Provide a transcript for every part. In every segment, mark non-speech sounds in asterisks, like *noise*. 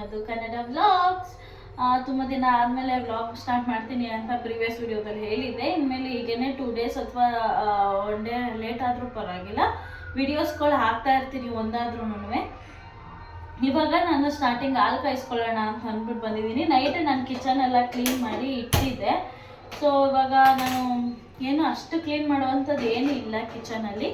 ಮಧು Kannada vlogs. ತುಂಬ ದಿನ ಆದಮೇಲೆ ವ್ಲಾಗ್ ಸ್ಟಾರ್ಟ್ ಮಾಡ್ತೀನಿ ಅಂತ ಪ್ರಿವಿಯಸ್ ವಿಡಿಯೋದಲ್ಲಿ ಹೇಳಿದ್ದೆ. ಇನ್ಮೇಲೆ ಈಗೇನೆ ಟೂ ಡೇಸ್ ಅಥವಾ ಒನ್ ಡೇ ಲೇಟ್ ಆದರೂ ಪರವಾಗಿಲ್ಲ. ವಿಡಿಯೋಸ್ಗಳು ಹಾಕ್ತಾ ಇರ್ತೀನಿ ಒಂದಾದ್ರೂ ಇವಾಗ ನಾನು ಸ್ಟಾರ್ಟಿಂಗ್ ಹಾಲು ಕಾಯಿಸ್ಕೊಳ್ಳೋಣ ಅಂತ ಅಂದ್ಬಿಟ್ಟು ಬಂದಿದ್ದೀನಿ. ನೈಟ್ ನಾನು ಕಿಚನ್ ಎಲ್ಲ ಕ್ಲೀನ್ ಮಾಡಿ ಇಟ್ಟಿದ್ದೆ. ಸೊ ಇವಾಗ ನಾನು ಏನು ಅಷ್ಟು ಕ್ಲೀನ್ ಮಾಡುವಂಥದ್ದು ಏನೂ ಇಲ್ಲ ಕಿಚನಲ್ಲಿ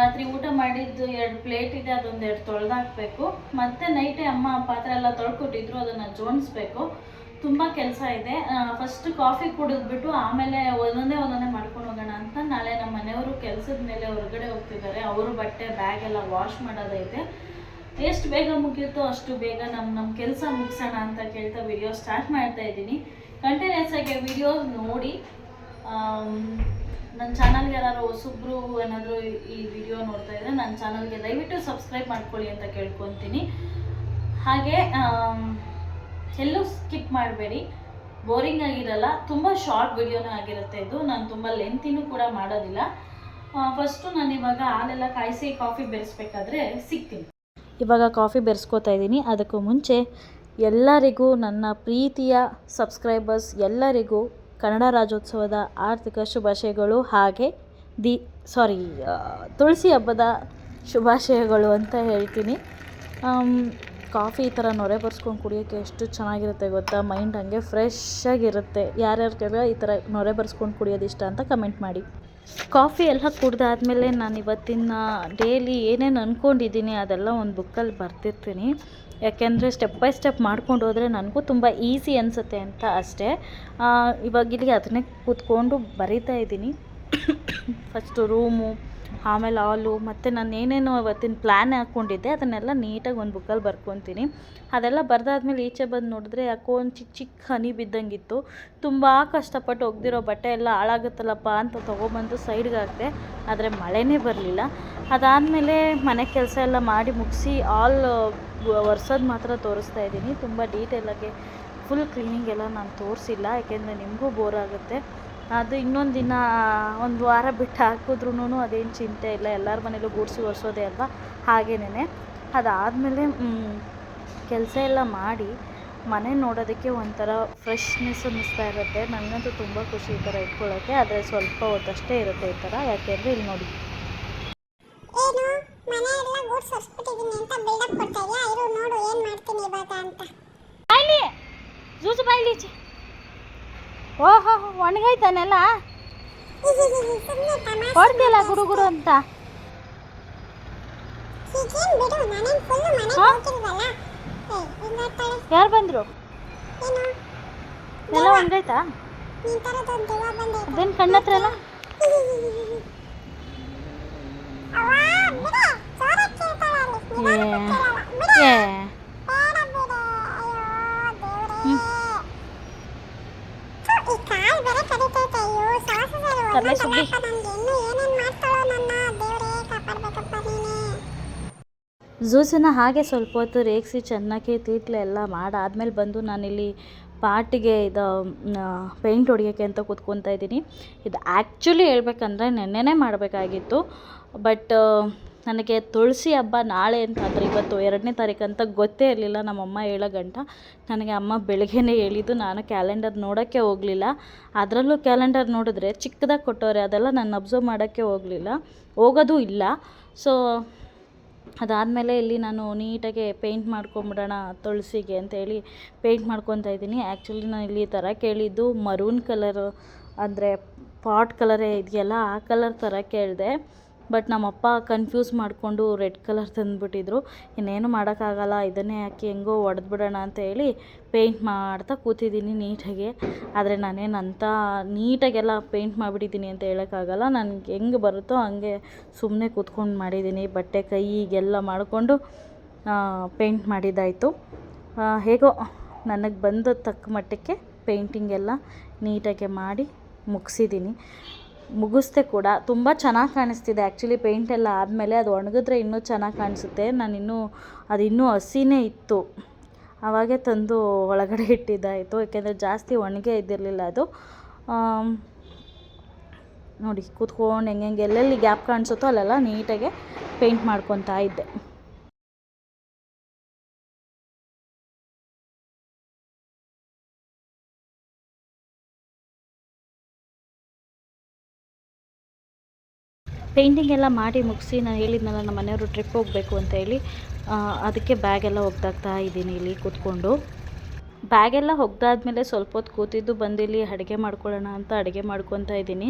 ರಾತ್ರಿ ಊಟ ಮಾಡಿದ್ದು ಎರಡು ಪ್ಲೇಟ್ ಇದೆ, ಅದೊಂದು ಎರಡು ತೊಳೆದಾಕ್ಬೇಕು. ಮತ್ತು ನೈಟೇ ಅಮ್ಮ ಪಾತ್ರೆ ಎಲ್ಲ ತೊಳ್ಕೊಟ್ಟಿದ್ರು, ಅದನ್ನು ಜೋಡಿಸ್ಬೇಕು ತುಂಬ ಕೆಲಸ ಇದೆ. ಫಸ್ಟ್ ಕಾಫಿ ಕುಡಿದ್ಬಿಟ್ಟು ಆಮೇಲೆ ಒಂದೊಂದೇ ಒಂದೊಂದೇ ಮಾಡ್ಕೊಂಡು ಹೋಗೋಣ ಅಂತ ನಾಳೆ ನಮ್ಮ ಮನೆಯವರು ಕೆಲಸದ ಮೇಲೆ ಹೊರಗಡೆ ಹೋಗ್ತಿದ್ದಾರೆ. ಅವರು ಬಟ್ಟೆ ಬ್ಯಾಗ್ ಎಲ್ಲ ವಾಶ್ ಮಾಡೋದೈತೆ. ಎಷ್ಟು ಬೇಗ ಮುಗಿಯುತ್ತೋ ಅಷ್ಟು ಬೇಗ ನಮ್ಮ ನಮ್ಮ ಕೆಲಸ ಮುಗಿಸೋಣ ಅಂತ ಕೇಳ್ತಾ ವಿಡಿಯೋ ಸ್ಟಾರ್ಟ್ ಮಾಡ್ತಾ ಇದ್ದೀನಿ. ಕಂಟಿನ್ಯೂಸ್ ಆಗಿ ವಿಡಿಯೋ ನೋಡಿ. ನನ್ನ ಚಾನಲ್ಗೆ ಯಾರು ಹೊಸಬ್ರು ಏನಾದರೂ ಈ ವಿಡಿಯೋ ನೋಡ್ತಾ ಇದ್ದರೆ ನನ್ನ ಚಾನಲ್ಗೆ ದಯವಿಟ್ಟು ಸಬ್ಸ್ಕ್ರೈಬ್ ಮಾಡ್ಕೊಳ್ಳಿ ಅಂತ ಕೇಳ್ಕೊತೀನಿ. ಹಾಗೆ ಎಲ್ಲೂ ಸ್ಕಿಪ್ ಮಾಡಬೇಡಿ. ಬೋರಿಂಗ್ ಆಗಿರಲ್ಲ, ತುಂಬ ಶಾರ್ಟ್ ವಿಡಿಯೋನೇ ಆಗಿರುತ್ತೆ ಇದು. ನಾನು ತುಂಬ ಲೆಂತಿನೂ ಕೂಡ ಮಾಡೋದಿಲ್ಲ. ಫಸ್ಟು ನಾನು ಇವಾಗ ಹಾಲೆಲ್ಲ ಕಾಯಿಸಿ ಕಾಫಿ ಬೆರೆಸ್ಬೇಕಾದ್ರೆ ಸಿಗ್ತೀನಿ. ಇವಾಗ ಕಾಫಿ ಬೆರೆಸ್ಕೋತಾ ಇದ್ದೀನಿ. ಅದಕ್ಕೂ ಮುಂಚೆ ಎಲ್ಲರಿಗೂ ನನ್ನ ಪ್ರೀತಿಯ ಸಬ್ಸ್ಕ್ರೈಬರ್ಸ್ ಎಲ್ಲರಿಗೂ ಕನ್ನಡ ರಾಜ್ಯೋತ್ಸವದ ಆರ್ಥಿಕ ಶುಭಾಶಯಗಳು ಹಾಗೆ ದಿ ಸಾರಿ ತುಳಸಿ ಹಬ್ಬದ ಶುಭಾಶಯಗಳು ಅಂತ ಹೇಳ್ತೀನಿ. ಕಾಫಿ ಈ ಥರ ನೊರೆ ಬರ್ಸ್ಕೊಂಡು ಕುಡಿಯೋಕ್ಕೆ ಎಷ್ಟು ಚೆನ್ನಾಗಿರುತ್ತೆ ಗೊತ್ತಾ? ಮೈಂಡ್ ಹಂಗೆ ಫ್ರೆಶ್ ಆಗಿರುತ್ತೆ. ಕೇಳೋ ಈ ಥರ ನೊರೆ ಬರ್ಸ್ಕೊಂಡು ಕುಡಿಯೋದು ಇಷ್ಟ ಅಂತ ಕಮೆಂಟ್ ಮಾಡಿ. ಕಾಫಿ ಎಲ್ಲ ಕುಡ್ದಾದಮೇಲೆ ನಾನು ಇವತ್ತಿನ ಡೇಲಿ ಏನೇನು ಅಂದ್ಕೊಂಡಿದ್ದೀನಿ ಅದೆಲ್ಲ ಒಂದು ಬುಕ್ಕಲ್ಲಿ ಬರ್ತಿರ್ತೀನಿ ಯಾಕೆಂದರೆ ಸ್ಟೆಪ್ ಬೈ ಸ್ಟೆಪ್ ಮಾಡ್ಕೊಂಡು ಹೋದರೆ ನನಗೂ ತುಂಬ ಈಸಿ ಅನಿಸುತ್ತೆ ಅಂತ ಅಷ್ಟೇ. ಇವಾಗಿಲ್ಲಿ ಅದನ್ನೇ ಕೂತ್ಕೊಂಡು ಬರಿತಾ ಇದ್ದೀನಿ. *coughs* ಫಸ್ಟು ರೂಮು ಆಮೇಲೆ ಹಾಲು ಮತ್ತು ನಾನು ಏನೇನು ಅವತ್ತಿನ ಪ್ಲ್ಯಾನ್ ಹಾಕ್ಕೊಂಡಿದ್ದೆ, ಅದನ್ನೆಲ್ಲ ನೀಟಾಗಿ ಒಂದು ಬುಕ್ಕಲ್ಲಿ ಬರ್ಕೊತೀನಿ. ಅದೆಲ್ಲ ಬರೆದಾದ್ಮೇಲೆ ಈಚೆ ಬಂದು ನೋಡಿದ್ರೆ ಯಾಕೋ ಒಂದು ಚಿಕ್ಕ ಚಿಕ್ಕ ಹನಿ ಬಿದ್ದಂಗಿತ್ತು. ತುಂಬ ಕಷ್ಟಪಟ್ಟು ಒಗ್ದಿರೋ ಬಟ್ಟೆ ಎಲ್ಲ ಹಾಳಾಗುತ್ತಲ್ಲಪ್ಪ ಅಂತ ತೊಗೊಬಂದು ಸೈಡ್ಗೆ ಹಾಕಿದೆ, ಆದರೆ ಮಳೆನೇ ಬರಲಿಲ್ಲ. ಅದಾದಮೇಲೆ ಮನೆ ಕೆಲಸ ಎಲ್ಲ ಮಾಡಿ ಮುಗಿಸಿ ಆಲ್ ಒರ್ಸೋದು ಮಾತ್ರ ತೋರಿಸ್ತಾ ಇದ್ದೀನಿ. ತುಂಬ ಡೀಟೇಲಾಗಿ ಫುಲ್ ಕ್ಲೀನಿಂಗ್ ಎಲ್ಲ ನಾನು ತೋರಿಸಿಲ್ಲ, ಯಾಕೆಂದರೆ ನಿಮಗೂ ಬೋರ್ ಆಗುತ್ತೆ. ಅದು ಇನ್ನೊಂದು ದಿನ ಒಂದು ವಾರ ಬಿಟ್ಟು ಹಾಕಿದ್ರೂ ಅದೇನು ಚಿಂತೆ ಇಲ್ಲ. ಎಲ್ಲರ ಮನೇಲೂ ಗೂಡಿಸಿ ಒರೆಸೋದೇ ಅಲ್ವಾ? ಹಾಗೇನೆ ಅದಾದಮೇಲೆ ಕೆಲಸ ಎಲ್ಲ ಮಾಡಿ ಮನೆ ನೋಡೋದಕ್ಕೆ ಒಂಥರ ಫ್ರೆಶ್ನೆಸ್ ಅನ್ನಿಸ್ತಾ ಇರುತ್ತೆ. ನನಗಂತೂ ತುಂಬ ಖುಷಿ ಈ ಥರ ಇಟ್ಕೊಳ್ಳೋಕ್ಕೆ ಆದರೆ ಸ್ವಲ್ಪ ಹೊತ್ತಷ್ಟೇ ಇರುತ್ತೆ ಈ ಥರ. ಯಾಕೆಂದರೆ ಇಲ್ಲಿ ನೋಡಿ. ಅಂತ ಓಹೋ ಒಣಗೈತಾನೆಲ್ಲ ಹೊಡ್ದಿಲ್ಲ ಗುಡು ಗುಡು ಅಂತ ಯಾರು ಬಂದರು? ಏನು? ಎಲ್ಲ ಬಂದೈತೆ ಅದೇನು ಕಣ್ಣತ್ರ ಎಲ್ಲ? ಏ ನಿಧಾನಕ್ಕೆ ಕೇಳಲ್ಲ. ಬಿಡು ಏ ಬೇಡ ಬಿಡು ಅಯ್ಯೋ ದೇವ್ರೇ ಹ್ಮ್. ಥು, ಈ ಕಾಲ್ ಬೇರೆ ಕಡಿತೈತೆ ಅಯ್ಯೋ ಶ್ವಾಸದಲ್ಲಿ ತಲೆ ಹೋಗ್ಬಿಟ್ಟು ಸುದ್ದಿ. ನನ್ಗೆ ಇನ್ನು ಏನೇನ್ ಮಾಡ್ತಾಳೋ ನನ್ನ ದೇವ್ರೇ ಜ್ಯೂಸನ್ನು ಹಾಗೆ ಸ್ವಲ್ಪ ಹೊತ್ತು ರೇಗಿಸಿ ಚೆನ್ನಾಗಿ ತೀಟ್ಲೆ ಎಲ್ಲ ಮಾಡಾದ್ಮೇಲೆ ಬಂದು ನಾನಿಲ್ಲಿ ಪಾಟಿಗೆ ಇದು ಪೇಂಟ್ ಹೊಡಿಯೋಕ್ಕೆ ಅಂತ ಕೂತ್ಕೊತಾ ಇದ್ದೀನಿ. ಇದು ಆ್ಯಕ್ಚುಲಿ ಹೇಳ್ಬೇಕಂದ್ರೆ ನೆನ್ನೆನೇ ಮಾಡಬೇಕಾಗಿತ್ತು. ಬಟ್ ನನಗೆ ತುಳಸಿ ಹಬ್ಬ ನಾಳೆ ಅಂತ ಆದರೆ ಇವತ್ತು ಎರಡನೇ ತಾರೀಕು ಅಂತ ಗೊತ್ತೇ ಇರಲಿಲ್ಲ. ನಮ್ಮಮ್ಮ ಹೇಳೋ ಗಂಟ ನನಗೆ ಅಮ್ಮ ಬೆಳಗ್ಗೆನೇ ಹೇಳಿದ್ದು. ನಾನು ಕ್ಯಾಲೆಂಡರ್ ನೋಡೋಕ್ಕೆ ಹೋಗಲಿಲ್ಲ. ಅದರಲ್ಲೂ ಕ್ಯಾಲೆಂಡರ್ ನೋಡಿದ್ರೆ ಚಿಕ್ಕದಾಗಿ ಕೊಟ್ಟವ್ರೆ, ಅದೆಲ್ಲ ನಾನು ಅಬ್ಸರ್ವ್ ಮಾಡೋಕ್ಕೆ ಹೋಗಲಿಲ್ಲ. ಹೋಗೋದು ಇಲ್ಲ. ಸೊ ಅದಾದಮೇಲೆ ಇಲ್ಲಿ ನಾನು ನೀಟಾಗಿ ಪೇಂಟ್ ಮಾಡ್ಕೊಂಬಿಡೋಣ ತುಳಸಿಗೆ ಅಂತೇಳಿ ಪೇಂಟ್ ಮಾಡ್ಕೊತಾ ಇದ್ದೀನಿ. ಆ್ಯಕ್ಚುಲಿ ನಾನು ಇಲ್ಲಿ ಥರ ಕೇಳಿದ್ದು ಮರೂನ್ ಕಲರು ಅಂದರೆ ಪಾಟ್ ಕಲರೇ ಇದೆಯಲ್ಲ, ಆ ಕಲರ್ ಥರ ಕೇಳಿದೆ. ಬಟ್ ನಮ್ಮಪ್ಪ ಕನ್ಫ್ಯೂಸ್ ಮಾಡಿಕೊಂಡು ರೆಡ್ ಕಲರ್ ತಂದುಬಿಟ್ಟಿದ್ರು. ಇನ್ನೇನು ಮಾಡೋಕ್ಕಾಗಲ್ಲ, ಇದನ್ನೇ ಹಾಕಿ ಹೆಂಗೋ ಹೊಡೆದ್ಬಿಡೋಣ ಅಂತ ಹೇಳಿ ಪೇಂಟ್ ಮಾಡ್ತಾ ಕೂತಿದ್ದೀನಿ ನೀಟಾಗಿ. ಆದರೆ ನಾನೇನು ಅಂಥ ನೀಟಾಗೆಲ್ಲ ಪೇಂಟ್ ಮಾಡಿಬಿಟ್ಟಿದ್ದೀನಿ ಅಂತ ಹೇಳೋಕ್ಕಾಗಲ್ಲ. ನನಗೆ ಹೆಂಗೆ ಬರುತ್ತೋ ಹಂಗೆ ಸುಮ್ಮನೆ ಕೂತ್ಕೊಂಡು ಮಾಡಿದ್ದೀನಿ. ಬಟ್ಟೆ ಕೈಗೆಲ್ಲ ಮಾಡಿಕೊಂಡು ಪೇಂಟ್ ಮಾಡಿದ್ದಾಯಿತು. ಹೇಗೋ ನನಗೆ ಬಂದ ತಕ್ಕ ಮಟ್ಟಕ್ಕೆ ಪೇಂಟಿಂಗ್ ಎಲ್ಲ ನೀಟಾಗಿ ಮಾಡಿ ಮುಗಿಸಿದ್ದೀನಿ. ಮುಗಿಸ್ದೆ ಕೂಡ ತುಂಬ ಚೆನ್ನಾಗಿ ಕಾಣಿಸ್ತಿದೆ. ಆ್ಯಕ್ಚುಲಿ ಪೇಂಟ್ ಎಲ್ಲ ಆದಮೇಲೆ ಅದು ಒಣಗಿದ್ರೆ ಇನ್ನೂ ಚೆನ್ನಾಗಿ ಕಾಣಿಸುತ್ತೆ. ನಾನು ಇನ್ನೂ ಅದು ಇನ್ನೂ ಹಸಿನೇ ಇತ್ತು. ಆವಾಗೇ ತಂದು ಒಳಗಡೆ ಇಟ್ಟಿದ್ದಾಯಿತು. ಏಕೆಂದರೆ ಜಾಸ್ತಿ ಒಣಗೇ ಇದ್ದಿರಲಿಲ್ಲ ಅದು. ನೋಡಿ, ಕೂತ್ಕೊಂಡು ಹೆಂಗೆ ಎಲ್ಲೆಲ್ಲಿ ಗ್ಯಾಪ್ ಕಾಣಿಸುತ್ತೋ ಅಲ್ಲೆಲ್ಲ ನೀಟಾಗೆ ಪೇಂಟ್ ಮಾಡ್ಕೊತಾ ಇದ್ದೆ. ಪೇಂಟಿಂಗ್ ಎಲ್ಲ ಮಾಡಿ ಮುಗಿಸಿ ನಾನು ಹೇಳಿದ್ನಲ್ಲ, ನಮ್ಮ ಮನೆಯವರು ಟ್ರಿಪ್ ಹೋಗಬೇಕು ಅಂತ ಹೇಳಿ ಅದಕ್ಕೆ ಬ್ಯಾಗೆಲ್ಲ ಒಗ್ದಾಗ್ತಾ ಇದ್ದೀನಿ ಇಲ್ಲಿ ಕೂತ್ಕೊಂಡು. ಬ್ಯಾಗೆಲ್ಲ ಒಗ್ದಾದ್ಮೇಲೆ ಸ್ವಲ್ಪ ಹೊತ್ತು ಕೂತಿದ್ದು ಬಂದಿಲ್ಲಿ ಅಡುಗೆ ಮಾಡ್ಕೊಳ್ಳೋಣ ಅಂತ ಅಡುಗೆ ಮಾಡ್ಕೊತಾ ಇದ್ದೀನಿ.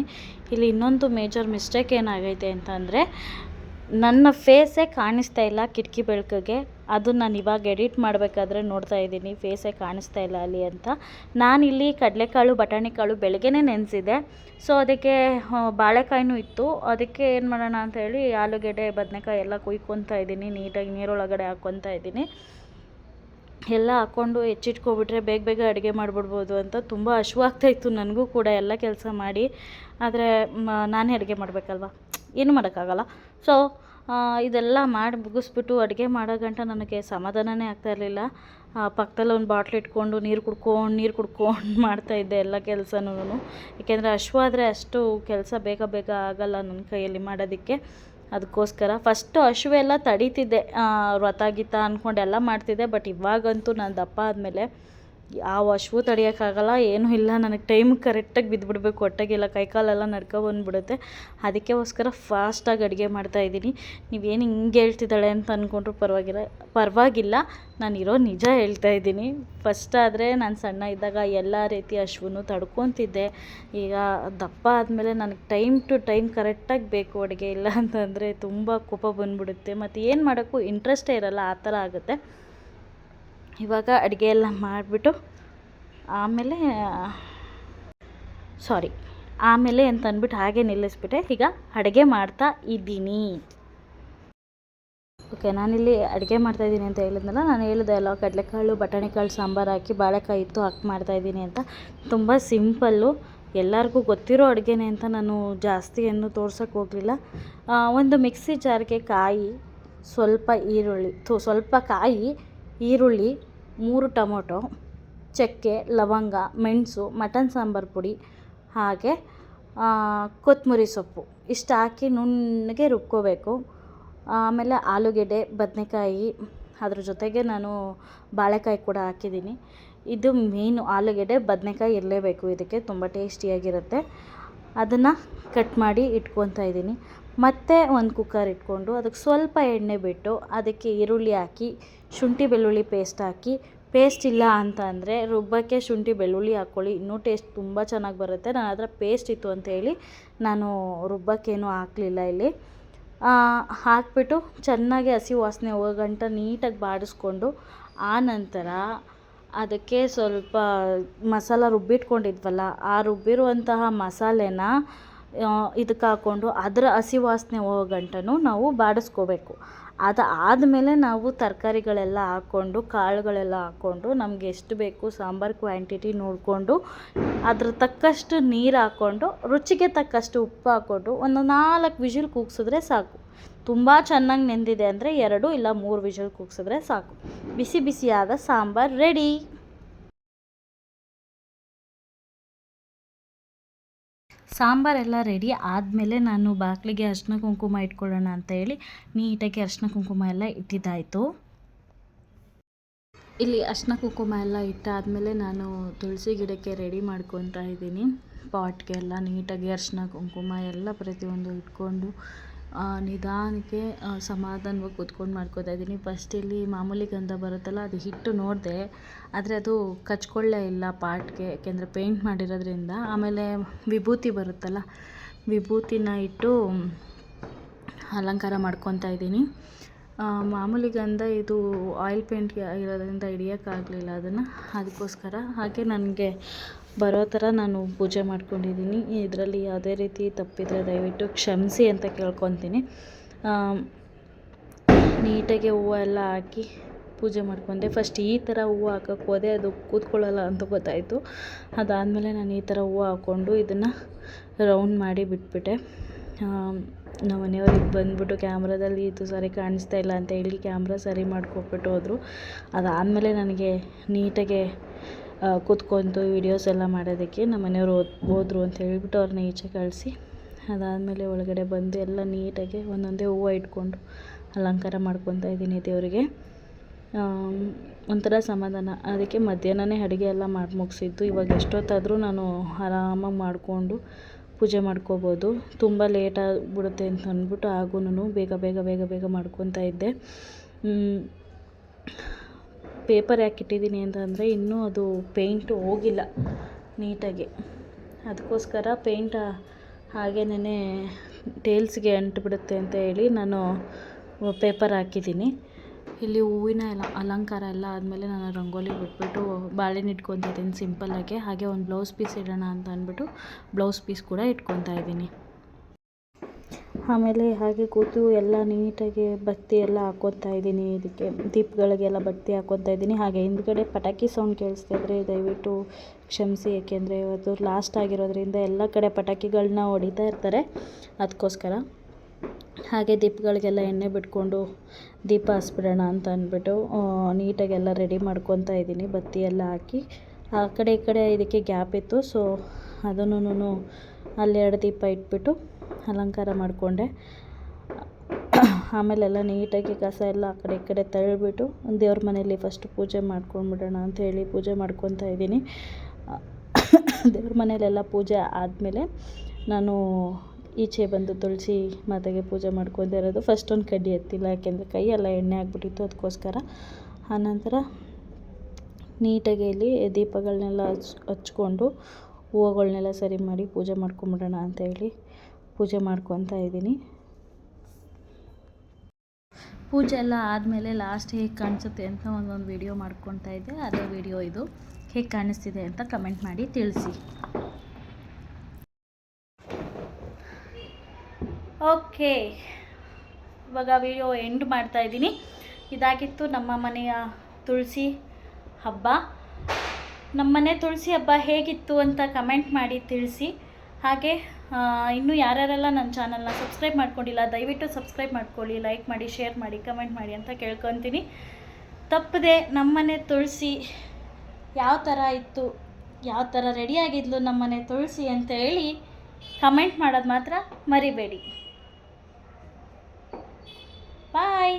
ಇಲ್ಲಿ ಇನ್ನೊಂದು ಮೇಜರ್ ಮಿಸ್ಟೇಕ್ ಏನಾಗೈತೆ ಅಂತ ಅಂದರೆ, ನನ್ನ ಫೇಸೇ ಕಾಣಿಸ್ತಾ ಇಲ್ಲ ಕಿಟಕಿ ಬೆಳಕಿಗೆ. ಅದು ನಾನು ಇವಾಗ ಎಡಿಟ್ ಮಾಡಬೇಕಾದ್ರೆ ನೋಡ್ತಾ ಇದ್ದೀನಿ. ಫೇಸೇ ಕಾಣಿಸ್ತಾ ಇಲ್ಲ ಅಲ್ಲಿ ಅಂತ. ನಾನಿಲ್ಲಿ ಕಡಲೆಕಾಳು ಬಟಾಣಿ ಕಾಳು ಬೆಳಗ್ಗೆನೇ ನೆನೆಸಿದೆ. ಸೊ ಅದಕ್ಕೆ ಬಾಳೆಕಾಯಿನೂ ಇತ್ತು. ಅದಕ್ಕೆ ಏನು ಮಾಡೋಣ ಅಂತ ಹೇಳಿ ಆಲೂಗೆಡ್ಡೆ, ಬದನೆಕಾಯಿ ಎಲ್ಲ ಕುಯ್ಕೊತಾ ಇದ್ದೀನಿ. ನೀಟಾಗಿ ನೀರೊಳಗಡೆ ಹಾಕ್ಕೊತಾ ಇದ್ದೀನಿ. ಎಲ್ಲ ಹಾಕ್ಕೊಂಡು ಹೆಚ್ಚಿಟ್ಕೊಬಿಟ್ರೆ ಬೇಗ ಬೇಗ ಅಡುಗೆ ಮಾಡಿಬಿಡ್ಬೋದು ಅಂತ ತುಂಬ ಹಶುವಾಗ್ತಾಯಿತ್ತು ನನಗೂ ಕೂಡ ಎಲ್ಲ ಕೆಲಸ ಮಾಡಿ. ಆದರೆ ನಾನೇ ಅಡುಗೆ ಮಾಡಬೇಕಲ್ವ? ಏನು ಮಾಡೋಕ್ಕಾಗಲ್ಲ. ಸೊ ಇದೆಲ್ಲ ಮಾಡಿ ಮುಗಿಸ್ಬಿಟ್ಟು ಅಡುಗೆ ಮಾಡೋ ಗಂಟ ನನಗೆ ಸಮಾಧಾನನೇ ಆಗ್ತಾ ಇರಲಿಲ್ಲ. ಪಕ್ಕದಲ್ಲಿ ಒಂದು ಬಾಟ್ಲ್ ಇಟ್ಕೊಂಡು ನೀರು ಕುಡ್ಕೊಂಡು ನೀರು ಕುಡ್ಕೊಂಡು *laughs* ಮಾಡ್ತಾಯಿದ್ದೆ ಎಲ್ಲ ಕೆಲಸನೂ ಏಕೆಂದರೆ ಹಶ್ವಾದ್ರೆ ಅಷ್ಟು ಕೆಲಸ ಬೇಗ ಬೇಗ ಆಗಲ್ಲ ನನ್ನ ಕೈಯಲ್ಲಿ ಮಾಡೋದಕ್ಕೆ. ಅದಕ್ಕೋಸ್ಕರ ಫಸ್ಟು ಹಶುವೆಲ್ಲ ತಡೀತಿದ್ದೆ. ವ್ರತ ಗೀತ ಅಂದ್ಕೊಂಡು ಎಲ್ಲ ಮಾಡ್ತಿದ್ದೆ ಬಟ್ ಇವಾಗಂತೂ ನಾನು ದಪ್ಪ ಆದಮೇಲೆ ಯಾವ ಅಶ್ವು ತಡಿಯೋಕ್ಕಾಗಲ್ಲ, ಏನೂ ಇಲ್ಲ. ನನಗೆ ಟೈಮ್ ಕರೆಕ್ಟಾಗಿ ಬಿದ್ದುಬಿಡ್ಬೇಕು ಹೊಟ್ಟೆಗೆಲ್ಲ, ಕೈಕಾಲೆಲ್ಲ ನಡ್ಕೊ ಬಂದುಬಿಡುತ್ತೆ. ಅದಕ್ಕೋಸ್ಕರ ಫಾಸ್ಟಾಗಿ ಅಡುಗೆ ಮಾಡ್ತಾಯಿದ್ದೀನಿ ನೀವೇನು ಹಿಂಗೆ ಹೇಳ್ತಿದ್ದಾಳೆ ಅಂತ ಅಂದ್ಕೊಂಡ್ರು ಪರವಾಗಿಲ್ಲ ಪರವಾಗಿಲ್ಲ. ನಾನು ಇರೋ ನಿಜ ಹೇಳ್ತಾ ಇದ್ದೀನಿ. ಫಸ್ಟ್ ಆದರೆ ನಾನು ಸಣ್ಣ ಇದ್ದಾಗ ಎಲ್ಲ ರೀತಿ ಅಶ್ವನು ತಡ್ಕೊತಿದ್ದೆ. ಈಗ ದಪ್ಪ ಆದಮೇಲೆ ನನಗೆ ಟೈಮ್ ಟು ಟೈಮ್ ಕರೆಕ್ಟಾಗಿ ಬೇಕು ಅಡುಗೆ ಇಲ್ಲ ಅಂತಂದರೆ ತುಂಬ ಕೋಪ ಬಂದ್ಬಿಡುತ್ತೆ. ಮತ್ತು ಏನು ಮಾಡೋಕ್ಕೂ ಇಂಟ್ರೆಸ್ಟೇ ಇರಲ್ಲ, ಆ ಥರ ಆಗುತ್ತೆ. ಇವಾಗ ಅಡುಗೆ ಎಲ್ಲ ಮಾಡಿಬಿಟ್ಟು ಆಮೇಲೆ ಸಾರಿ ಆಮೇಲೆ ಅಂತ ಅಂದ್ಬಿಟ್ಟು ಹಾಗೆ ನಿಲ್ಲಿಸ್ಬಿಟ್ಟೆ. ಈಗ ಅಡುಗೆ ಮಾಡ್ತಾ ಇದ್ದೀನಿ. ಓಕೆ ನಾನಿಲ್ಲಿ ಅಡುಗೆ ಮಾಡ್ತಾಯಿದ್ದೀನಿ ಅಂತ ಹೇಳಿದ್ನಲ್ಲ, ನಾನು ಹೇಳಿದೆ ಅಲ್ಲ ಕಡಲೆಕಾಳು, ಬಟಾಣಿಕಾಳು, ಸಾಂಬಾರು ಹಾಕಿ ಬಾಳೆಕಾಯಿ ಇತ್ತು, ಹಾಕಿ ಮಾಡ್ತಾಯಿದ್ದೀನಿ ಅಂತ. ತುಂಬ ಸಿಂಪಲ್ಲು, ಎಲ್ಲರಿಗೂ ಗೊತ್ತಿರೋ ಅಡುಗೆನೇ ಅಂತ ನಾನು ಜಾಸ್ತಿ ಏನು ತೋರ್ಸೋಕ್ಕೆ ಹೋಗಲಿಲ್ಲ. ಒಂದು ಮಿಕ್ಸಿ ಜಾರ್ಗೆ ಕಾಯಿ, ಸ್ವಲ್ಪ ಈರುಳ್ಳಿ, ಥೂ, ಸ್ವಲ್ಪ ಕಾಯಿ ಈರುಳ್ಳಿ, ಮೂರು ಟೊಮೊಟೊ, ಚಕ್ಕೆ, ಲವಂಗ, ಮೆಣಸು, ಮಟನ್ ಸಾಂಬಾರು ಪುಡಿ, ಹಾಗೆ ಕೊತ್ತಂಬ್ರಿ ಸೊಪ್ಪು. ಇಷ್ಟು ಹಾಕಿ ನುಣ್ಣಗೆ ರುಬ್ಕೋಬೇಕು. ಆಮೇಲೆ ಆಲೂಗೆಡ್ಡೆ, ಬದನೆಕಾಯಿ, ಅದ್ರ ಜೊತೆಗೆ ನಾನು ಬಾಳೆಕಾಯಿ ಕೂಡ ಹಾಕಿದ್ದೀನಿ. ಇದು ಮೇಯ್ನು ಆಲೂಗೆಡ್ಡೆ, ಬದನೆಕಾಯಿ ಇರಲೇಬೇಕು. ಇದಕ್ಕೆ ತುಂಬ ಟೇಸ್ಟಿಯಾಗಿರುತ್ತೆ. ಅದನ್ನು ಕಟ್ ಮಾಡಿ ಇಟ್ಕೊತಾ ಇದ್ದೀನಿ. ಮತ್ತೆ ಒಂದು ಕುಕ್ಕರ್ ಇಟ್ಕೊಂಡು, ಅದಕ್ಕೆ ಸ್ವಲ್ಪ ಎಣ್ಣೆ ಬಿಟ್ಟು ಅದಕ್ಕೆ ಈರುಳ್ಳಿ ಹಾಕಿ ಶುಂಠಿ ಬೆಳ್ಳುಳ್ಳಿ ಪೇಸ್ಟ್ ಹಾಕಿ ಪೇಸ್ಟ್ ಇಲ್ಲ ಅಂತ ಅಂದರೆ ರುಬ್ಬಕ್ಕೆ ಶುಂಠಿ ಬೆಳ್ಳುಳ್ಳಿ ಹಾಕ್ಕೊಳ್ಳಿ. ಇನ್ನೂ ಟೇಸ್ಟ್ ತುಂಬ ಚೆನ್ನಾಗಿ ಬರುತ್ತೆ. ನನ್ನ ಅದರ ಪೇಸ್ಟ್ ಇತ್ತು ಅಂತ ಹೇಳಿ ನಾನು ರುಬ್ಬಕ್ಕೇನು ಹಾಕಲಿಲ್ಲ ಇಲ್ಲಿ. ಹಾಕ್ಬಿಟ್ಟು ಚೆನ್ನಾಗಿ ಹಸಿ ವಾಸನೆ ಹೋಗಂಟ ಗಂಟ ನೀಟಾಗಿ ಬಾಡಿಸ್ಕೊಂಡು ಆ ನಂತರ ಅದಕ್ಕೆ ಸ್ವಲ್ಪ ಮಸಾಲ ರುಬ್ಬಿಟ್ಕೊಂಡಿದ್ವಲ್ಲ, ಆ ರುಬ್ಬಿರುವಂತಹ ಮಸಾಲೆನ ಇದಕ್ಕೆ ಹಾಕ್ಕೊಂಡು ಅದರ ಹಸಿ ವಾಸನೆ ಹೋಗೋ ಗಂಟನೂ ನಾವು ಬಾಡಿಸ್ಕೋಬೇಕು. ಅದು ಆದಮೇಲೆ ನಾವು ತರಕಾರಿಗಳೆಲ್ಲ ಹಾಕ್ಕೊಂಡು, ಕಾಳುಗಳೆಲ್ಲ ಹಾಕ್ಕೊಂಡು, ನಮ್ಗೆ ಎಷ್ಟು ಬೇಕು ಸಾಂಬಾರು ಕ್ವಾಂಟಿಟಿ ನೋಡಿಕೊಂಡು, ಅದ್ರ ತಕ್ಕಷ್ಟು ನೀರು ಹಾಕ್ಕೊಂಡು, ರುಚಿಗೆ ತಕ್ಕಷ್ಟು ಉಪ್ಪು ಹಾಕ್ಕೊಂಡು ಒಂದು ನಾಲ್ಕು ವಿಷಿಲ್ ಕೂಗ್ಸಿದ್ರೆ ಸಾಕು. ತುಂಬ ಚೆನ್ನಾಗಿ ನೆಂದಿದೆ ಅಂದರೆ ಎರಡು ಇಲ್ಲ ಮೂರು ವಿಷಲ್ ಕೂಗ್ಸಿದ್ರೆ ಸಾಕು. ಬಿಸಿ ಬಿಸಿಯಾದ ಸಾಂಬಾರು ರೆಡಿ. ಸಾಂಬಾರೆಲ್ಲ ರೆಡಿ ಆದಮೇಲೆ ನಾನು ಬಾಗಿಲಿಗೆ ಅರ್ಶಿನ ಕುಂಕುಮ ಇಟ್ಕೊಳ್ಳೋಣ ಅಂತ ಹೇಳಿ ನೀಟಾಗಿ ಅರ್ಶಿನ ಕುಂಕುಮ ಎಲ್ಲ ಇಟ್ಟಿದ್ದಾಯಿತು. ಇಲ್ಲಿ ಅರ್ಶಿನ ಕುಂಕುಮ ಎಲ್ಲ ಇಟ್ಟಾದಮೇಲೆ ನಾನು ತುಳಸಿ ಗಿಡಕ್ಕೆ ರೆಡಿ ಮಾಡ್ಕೊತಾ ಇದ್ದೀನಿ. ಪಾಟ್ಗೆಲ್ಲ ನೀಟಾಗಿ ಅರ್ಶಿನ ಕುಂಕುಮ ಎಲ್ಲ ಪ್ರತಿಯೊಂದು ಇಟ್ಕೊಂಡು ನಿಧಾನಕ್ಕೆ ಸಮಾಧಾನ್ವಾಗಿ ಕೂತ್ಕೊಂಡು ಮಾಡ್ಕೋತಾ ಇದ್ದೀನಿ. ಫಸ್ಟ್ ಇಲ್ಲಿ ಮಾಮೂಲಿ ಗಂಧ ಬರುತ್ತಲ್ಲ, ಅದು ಹಿಟ್ಟು ನೋಡಿದೆ, ಆದರೆ ಅದು ಕಚ್ಕೊಳ್ಳೇ ಇಲ್ಲ ಪಾಟ್ಗೆ, ಯಾಕೆಂದರೆ ಪೇಂಟ್ ಮಾಡಿರೋದ್ರಿಂದ. ಆಮೇಲೆ ವಿಭೂತಿ ಬರುತ್ತಲ್ಲ, ವಿಭೂತಿನ ಇಟ್ಟು ಅಲಂಕಾರ ಮಾಡ್ಕೊತಾ ಇದ್ದೀನಿ. ಮಾಮೂಲಿ ಗಂಧ ಇದು ಆಯಿಲ್ ಪೇಂಟ್ಗೆ ಇರೋದ್ರಿಂದ ಹಿಡಿಯೋಕ್ಕಾಗಲಿಲ್ಲ ಅದನ್ನು, ಅದಕ್ಕೋಸ್ಕರ. ಹಾಗೆ ನನಗೆ ಬರೋ ಥರ ನಾನು ಪೂಜೆ ಮಾಡ್ಕೊಂಡಿದ್ದೀನಿ. ಇದರಲ್ಲಿ ಯಾವುದೇ ರೀತಿ ತಪ್ಪಿದರೆ ದಯವಿಟ್ಟು ಕ್ಷಮಿಸಿ ಅಂತ ಕೇಳ್ಕೊತೀನಿ. ನೀಟಾಗಿ ಹೂವು ಎಲ್ಲ ಹಾಕಿ ಪೂಜೆ ಮಾಡ್ಕೊಂಡೆ. ಫಸ್ಟ್ ಈ ಥರ ಹೂವು ಹಾಕಕ್ಕೆ ಹೋದೆ, ಅದು ಕೂತ್ಕೊಳ್ಳಲ್ಲ ಅಂತ ಗೊತ್ತಾಯಿತು. ಅದಾದಮೇಲೆ ನಾನು ಈ ಥರ ಹೂವು ಹಾಕ್ಕೊಂಡು ಇದನ್ನು ರೌಂಡ್ ಮಾಡಿ ಬಿಟ್ಬಿಟ್ಟೆ. ನಮ್ಮ ಮನೆಯವ್ರಿಗೆ ಬಂದ್ಬಿಟ್ಟು ಕ್ಯಾಮ್ರಾದಲ್ಲಿ ಇದು ಸರಿ ಕಾಣಿಸ್ತಾ ಇಲ್ಲ ಅಂತ ಹೇಳಿ ಕ್ಯಾಮ್ರಾ ಸರಿ ಮಾಡ್ಕೊಬಿಟ್ಟು ಹೋದರು. ಅದಾದಮೇಲೆ ನನಗೆ ನೀಟಾಗೆ ಕೂತ್ಕೊಂಡು ವೀಡಿಯೋಸ್ ಎಲ್ಲ ಮಾಡೋದಕ್ಕೆ ನಮ್ಮ ಮನೆಯವ್ರು ಹೋದ್ ಹೋದ್ರು ಅಂತ ಹೇಳ್ಬಿಟ್ಟು ಅವ್ರನ್ನ ಈಚೆ ಕಳಿಸಿ, ಅದಾದಮೇಲೆ ಒಳಗಡೆ ಬಂದು ಎಲ್ಲ ನೀಟಾಗಿ ಒಂದೊಂದೇ ಹೂವು ಇಟ್ಕೊಂಡು ಅಲಂಕಾರ ಮಾಡ್ಕೊತಾ ಇದ್ದೀನಿ ದೇವರಿಗೆ. ಒಂಥರ ಸಮಾಧಾನ. ಅದಕ್ಕೆ ಮಧ್ಯಾಹ್ನನೇ ಅಡುಗೆ ಎಲ್ಲ ಮಾಡಿ, ಮುಗಿಸಿದ್ದು. ಇವಾಗ ಎಷ್ಟೊತ್ತಾದರೂ ನಾನು ಆರಾಮಾಗಿ ಮಾಡಿಕೊಂಡು ಪೂಜೆ ಮಾಡ್ಕೋಬೋದು. ತುಂಬ ಲೇಟ್ ಆಗಿಬಿಡುತ್ತೆ ಅಂತ ಅಂದ್ಬಿಟ್ಟು ಆಗೂ ಬೇಗ ಬೇಗ ಬೇಗ ಬೇಗ ಮಾಡ್ಕೊತಾ ಇದ್ದೆ. ಪೇಪರ್ ಯಾಕೆ ಇಟ್ಟಿದ್ದೀನಿ ಅಂತಂದರೆ ಇನ್ನೂ ಅದು ಪೇಂಟ್ ಹೋಗಿಲ್ಲ ನೀಟಾಗಿ. ಅದಕ್ಕೋಸ್ಕರ ಪೇಂಟ್ ಹಾಗೇನೇ ಟೇಲ್ಸ್ಗೆ ಅಂಟಿಬಿಡುತ್ತೆ ಅಂತ ಹೇಳಿ ನಾನು ಪೇಪರ್ ಹಾಕಿದ್ದೀನಿ. ಇಲ್ಲಿ ಹೂವಿನ ಎಲ್ಲ ಅಲಂಕಾರ ಎಲ್ಲ ಆದಮೇಲೆ ನಾನು ರಂಗೋಲಿ ಬಿಟ್ಬಿಟ್ಟು ಬಾಳೆಹಣ್ಣು ಇಟ್ಕೊತಾ ಇದ್ದೀನಿ ಸಿಂಪಲ್ಲಾಗೆ. ಹಾಗೆ ಒಂದು ಬ್ಲೌಸ್ ಪೀಸ್ ಇಡೋಣ ಅಂತ ಅಂದ್ಬಿಟ್ಟು ಬ್ಲೌಸ್ ಪೀಸ್ ಕೂಡ ಇಟ್ಕೊತಾ ಇದ್ದೀನಿ. ಆಮೇಲೆ ಹಾಗೆ ಕೂತು ಎಲ್ಲ ನೀಟಾಗಿ ಬತ್ತಿ ಎಲ್ಲ ಹಾಕ್ಕೊತಾ ಇದ್ದೀನಿ. ಇದಕ್ಕೆ ದೀಪಗಳಿಗೆಲ್ಲ ಬತ್ತಿ ಹಾಕ್ಕೊತಾ ಇದ್ದೀನಿ. ಹಾಗೆ ಹಿಂದ್ಗಡೆ ಪಟಾಕಿ ಸೌಂಡ್ ಕೇಳಿಸ್ತಾ ಇದ್ದರೆ ದಯವಿಟ್ಟು ಕ್ಷಮಿಸಿ. ಏಕೆಂದರೆ ಇವತ್ತು ಲಾಸ್ಟ್ ಆಗಿರೋದ್ರಿಂದ ಎಲ್ಲ ಕಡೆ ಪಟಾಕಿಗಳನ್ನ ಹೊಡಿತಾ ಇರ್ತಾರೆ. ಅದಕ್ಕೋಸ್ಕರ ಹಾಗೆ ದೀಪಗಳಿಗೆಲ್ಲ ಎಣ್ಣೆ ಬಿಟ್ಕೊಂಡು ದೀಪ ಹಸ್ಬಿಡೋಣ ಅಂತ ಅಂದ್ಬಿಟ್ಟು ನೀಟಾಗಿ ಎಲ್ಲ ರೆಡಿ ಮಾಡ್ಕೊತಾ ಇದ್ದೀನಿ. ಬತ್ತಿ ಎಲ್ಲ ಹಾಕಿ. ಆ ಕಡೆ ಈ ಕಡೆ ಇದಕ್ಕೆ ಗ್ಯಾಪ್ ಇತ್ತು. ಸೊ ಅದನ್ನು ಅಲ್ಲಿ ಎರಡು ದೀಪ ಇಟ್ಬಿಟ್ಟು ಅಲಂಕಾರ ಮಾಡಿಕೊಂಡೆ. ಆಮೇಲೆಲ್ಲ ನೀಟಾಗಿ ಕಸ ಎಲ್ಲ ಆ ಕಡೆ ಈ ಕಡೆ ತಳ್ಳಿಬಿಟ್ಟು ದೇವ್ರ ಮನೇಲಿ ಫಸ್ಟ್ ಪೂಜೆ ಮಾಡ್ಕೊಂಡ್ಬಿಡೋಣ ಅಂತ ಹೇಳಿ ಪೂಜೆ ಮಾಡ್ಕೊತಾ ಇದ್ದೀನಿ. ದೇವ್ರ ಮನೇಲೆಲ್ಲ ಪೂಜೆ ಆದಮೇಲೆ ನಾನು ಈಚೆ ಬಂದು ತುಳಸಿ ಮಾತೆಗೆ ಪೂಜೆ ಮಾಡ್ಕೊತಾ ಇರೋದು. ಫಸ್ಟ್ ಒಂದು ಕಡ್ಡಿ ಎತ್ತಿಲ್ಲ, ಯಾಕೆಂದರೆ ಕೈಯೆಲ್ಲ ಎಣ್ಣೆ ಆಗಿಬಿಟ್ಟಿತ್ತು ಅದಕ್ಕೋಸ್ಕರ. ಆನಂತರ ನೀಟಾಗಿ ಇಲ್ಲಿ ದೀಪಗಳನ್ನೆಲ್ಲ ಹಚ್, ಹಚ್ಕೊಂಡು ಹೂವುಗಳ್ನೆಲ್ಲ ಸರಿ ಮಾಡಿ ಪೂಜೆ ಮಾಡ್ಕೊಂಬಿಡೋಣ ಅಂತ ಹೇಳಿ ಪೂಜೆ ಮಾಡ್ಕೊತಾ ಇದ್ದೀನಿ. ಪೂಜೆ ಎಲ್ಲ ಆದಮೇಲೆ ಲಾಸ್ಟ್ ಹೇಗೆ ಕಾಣಿಸುತ್ತೆ ಅಂತ ಒಂದೊಂದು ವಿಡಿಯೋ ಮಾಡ್ಕೊತಾ ಇದ್ದೆ. ಅದೇ ವಿಡಿಯೋ ಇದು. ಹೇಗೆ ಕಾಣಿಸ್ತಿದೆ ಅಂತ ಕಮೆಂಟ್ ಮಾಡಿ ತಿಳಿಸಿ. ಓಕೆ ಇವಾಗ ವಿಡಿಯೋ ಎಂಡ್ ಮಾಡ್ತಾ ಇದ್ದೀನಿ. ಇದಾಗಿತ್ತು ನಮ್ಮ ಮನೆಯ ತುಳಸಿ ಹಬ್ಬ. ನಮ್ಮ ಮನೆ ತುಳಸಿ ಹಬ್ಬ ಹೇಗಿತ್ತು ಅಂತ ಕಮೆಂಟ್ ಮಾಡಿ ತಿಳಿಸಿ. ಹಾಗೆ ಇನ್ನೂ ಯಾರ್ಯಾರೆಲ್ಲ ನನ್ನ ಚಾನಲ್ನ ಸಬ್ಸ್ಕ್ರೈಬ್ ಮಾಡ್ಕೊಂಡಿಲ್ಲ, ದಯವಿಟ್ಟು ಸಬ್ಸ್ಕ್ರೈಬ್ ಮಾಡ್ಕೊಳ್ಳಿ, ಲೈಕ್ ಮಾಡಿ, ಶೇರ್ ಮಾಡಿ, ಕಮೆಂಟ್ ಮಾಡಿ ಅಂತ ಕೇಳ್ಕೊತೀನಿ. ತಪ್ಪದೆ ನಮ್ಮನೆ ತುಳಸಿ ಯಾವ ಥರ ಇತ್ತು, ಯಾವ ಥರ ರೆಡಿಯಾಗಿದ್ಲು ನಮ್ಮನೆ ತುಳಸಿ ಅಂತ ಹೇಳಿ ಕಮೆಂಟ್ ಮಾಡೋದು ಮಾತ್ರ ಮರಿಬೇಡಿ. ಬಾಯ್